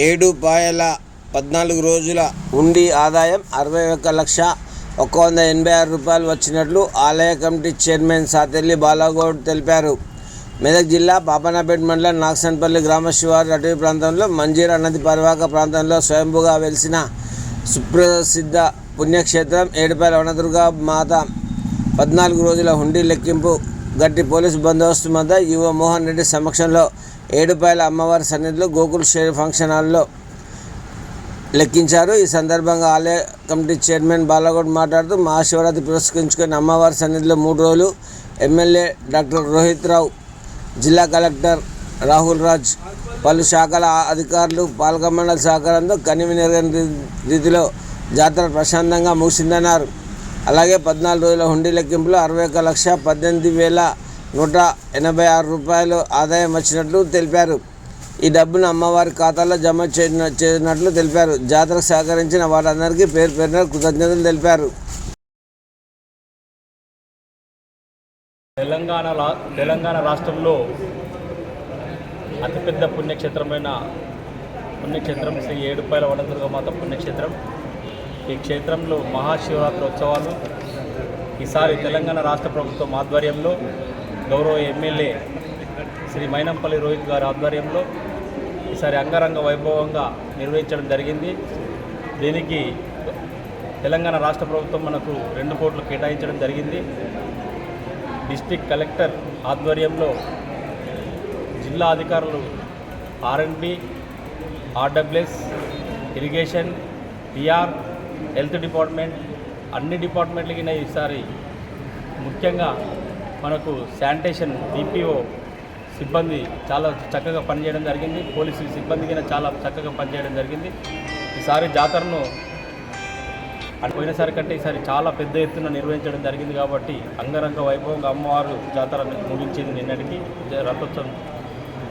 ఏడు పాయల పద్నాలుగు రోజుల ఉండి ఆదాయం అరవై ఒక్క లక్ష ఒక్క వంద ఎనభై ఆరు రూపాయలు వచ్చినట్లు ఆలయ కమిటీ చైర్మన్ సాతెల్లి బాలాగౌడ్ తెలిపారు. మెదక్ జిల్లా పాపనాపేట మండలం నాగసన్పల్లి గ్రామ శివారు అటవీ ప్రాంతంలో మంజీరా నది పరివాహక ప్రాంతంలో స్వయంభుగా వెలిసిన సుప్రసిద్ధ పుణ్యక్షేత్రం ఏడుపాయల వనదుర్గ మాత పద్నాలుగు రోజుల హుండీ లెక్కింపు గట్టి పోలీసు బందోబస్తు మధ్య యువ మోహన్ రెడ్డి సమక్షంలో ఏడుపాయల అమ్మవారి సన్నిధిలో గోకుల్ షేర్ ఫంక్షన్ హాల్లో లెక్కించారు. ఈ సందర్భంగా ఆలయ కమిటీ చైర్మన్ బాలగౌడ్ మాట్లాడుతూ మహాశివరాత్రి పురస్కరించుకుని అమ్మవారి సన్నిధిలో మూడు రోజులు ఎమ్మెల్యే డాక్టర్ రోహిత్ రావు జిల్లా కలెక్టర్ రాహుల్ రాజ్ పలు శాఖల అధికారులు పాలక మండలి సహకారంతో కనివినెరగని రీతిలో జాతర ప్రశాంతంగా ముగిసిందన్నారు. అలాగే పద్నాలుగు రోజుల హుండీ లెక్కింపులో అరవై ఒక లక్ష పద్దెనిమిది వేల నూట ఎనభై ఆరు రూపాయలు ఆదాయం వచ్చినట్లు తెలిపారు. ఈ డబ్బును అమ్మవారి ఖాతాలో జమ చేసినట్లు తెలిపారు. జాతరకు సహకరించిన వారందరికీ పేరు పేరున కృతజ్ఞతలు తెలిపారు. తెలంగాణ తెలంగాణ రాష్ట్రంలో అతిపెద్ద పుణ్యక్షేత్రమైన పుణ్యక్షేత్రం శ్రీ ఏడుపాయల వడదుర్గమాత పుణ్యక్షేత్రం. ఈ క్షేత్రంలో మహాశివరాత్రి ఉత్సవాలు. ఈసారి తెలంగాణ రాష్ట్ర ప్రభుత్వం ఆధ్వర్యంలో గౌరవ ఎమ్మెల్యే శ్రీ మైనంపల్లి రోహిత్ గారి ఆధ్వర్యంలో ఈసారి అంగరంగ వైభవంగా నిర్వహించడం జరిగింది. దీనికి తెలంగాణ రాష్ట్ర ప్రభుత్వం మనకు రెండు కోట్లు కేటాయించడం జరిగింది. డిస్టిక్ కలెక్టర్ ఆధ్వర్యంలో జిల్లా అధికారులు R and B RWS irrigation PR health department అన్ని డిపార్ట్మెంట్లకి ఈసారి ముఖ్యంగా మనకు శానిటేషన్ డిపిఓ సిబ్బంది చాలా చక్కగా పనిచేయడం జరిగింది. పోలీసు సిబ్బంది కింద చాలా చక్కగా పనిచేయడం జరిగింది. ఈసారి జాతరను అని పోయినసారి కంటే ఈసారి చాలా పెద్ద ఎత్తున నిర్వహించడం జరిగింది కాబట్టి అంగరంగ వైభవంగా అమ్మవారు జాతర ముగించింది నిన్నటికి రథోత్సవం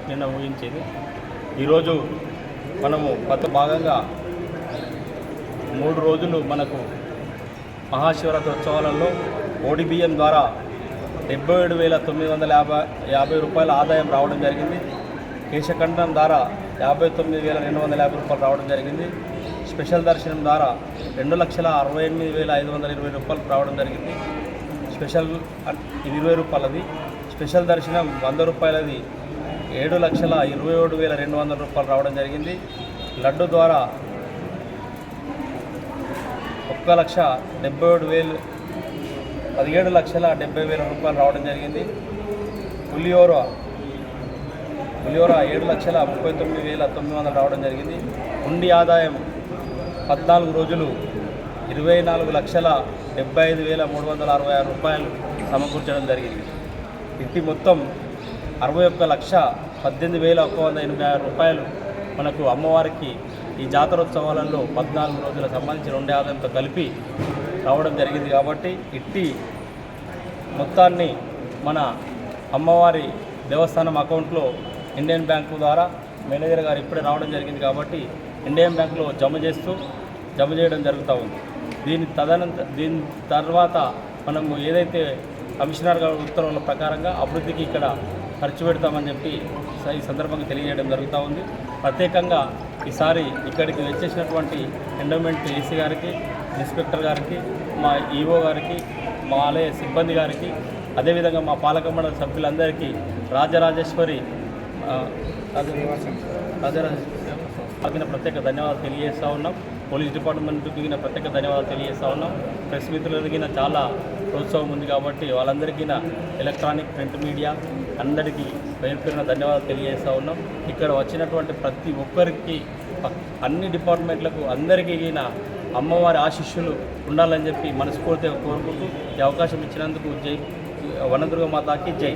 నిన్న ముగించింది. ఈరోజు మనము కొత్త భాగంగా మూడు రోజులు మనకు మహాశివరాత్రి ఉత్సవాలలో ఓడి బియ్యం ద్వారా డెబ్బై ఏడు వేల తొమ్మిది వందల యాభై యాభై రూపాయల ఆదాయం రావడం జరిగింది. కేశఖండం ద్వారా యాభై తొమ్మిది వేల రెండు వందల యాభై రూపాయలు రావడం జరిగింది. స్పెషల్ దర్శనం ద్వారా రెండు లక్షల అరవై ఎనిమిది వేల ఐదు వందల ఇరవై రూపాయలు రావడం జరిగింది. స్పెషల్ ఇరవై రూపాయలది. స్పెషల్ దర్శనం వంద రూపాయలది. ఏడు లక్షల ఇరవై ఏడు వేల రెండు వందల రూపాయలు రావడం జరిగింది. లడ్డు ద్వారా ఒక్క లక్ష డెబ్బై ఏడు వేలు పదిహేడు లక్షల డెబ్బై వేల రూపాయలు రావడం జరిగింది. పులియోర పులియోరా ఏడు లక్షల ముప్పై తొమ్మిది వేల తొమ్మిది వందలు రావడం జరిగింది. ఉండి ఆదాయం పద్నాలుగు రోజులు ఇరవై నాలుగు లక్షల డెబ్బై ఐదు వేల మూడు వందల అరవై ఆరు రూపాయలు సమకూర్చడం జరిగింది. ఇది మొత్తం అరవై ఒక్క లక్ష పద్దెనిమిది వేల ఒక్క వంద ఎనభై ఆరు రూపాయలు మనకు అమ్మవారికి ఈ జాతరోత్సవాలలో పద్నాలుగు రోజుల సంబంధించిన ఉండే ఆదాయంతో కలిపి రావడం జరిగింది కాబట్టి ఇట్టి మొత్తాన్ని మన అమ్మవారి దేవస్థానం అకౌంట్లో ఇండియన్ బ్యాంకు ద్వారా మేనేజర్ గారు ఇప్పుడే రావడం జరిగింది కాబట్టి ఇండియన్ బ్యాంకులో జమ చేస్తూ జమ చేయడం జరుగుతూ ఉంది. దీని తదనంత దీని తర్వాత మనము ఏదైతే కమిషనర్ గారి ఉత్తర్వుల ప్రకారంగా అభివృద్ధికి ఇక్కడ ఖర్చు పెడతామని చెప్పి ఈ సందర్భంగా తెలియజేయడం జరుగుతూ ఉంది. ప్రత్యేకంగా ఈసారి ఇక్కడికి వచ్చేసినటువంటి ఎండోమెంట్ ఏసీ గారికి ఇన్స్పెక్టర్ గారికి మా ఈఓ గారికి మా ఆలయ సిబ్బంది గారికి అదేవిధంగా మా పాలక మండలి సభ్యులందరికీ రాజరాజేశ్వరి రాజరాజేశ్వరి ప్రత్యేక ధన్యవాదాలు తెలియజేస్తూ ఉన్నాం. పోలీస్ డిపార్ట్మెంట్ దిగిన ప్రత్యేక ధన్యవాదాలు తెలియజేస్తూ ఉన్నాం. ప్రెస్ మిత్రులకి చాలా ప్రోత్సాహం ఉంది కాబట్టి వాళ్ళందరికీ ఎలక్ట్రానిక్ ప్రింట్ మీడియా అందరికీ పేరు పేరున ధన్యవాదాలు తెలియజేస్తూ ఉన్నాం. ఇక్కడ వచ్చినటువంటి ప్రతి ఒక్కరికి అన్ని డిపార్ట్మెంట్లకు అందరికీ అమ్మవారి ఆశిష్యులు ఉండాలని చెప్పి మనస్ఫూర్తిగా కోరుకుంటూ ఈ అవకాశం ఇచ్చినందుకు జై వనదుర్గ మాతాకి జై.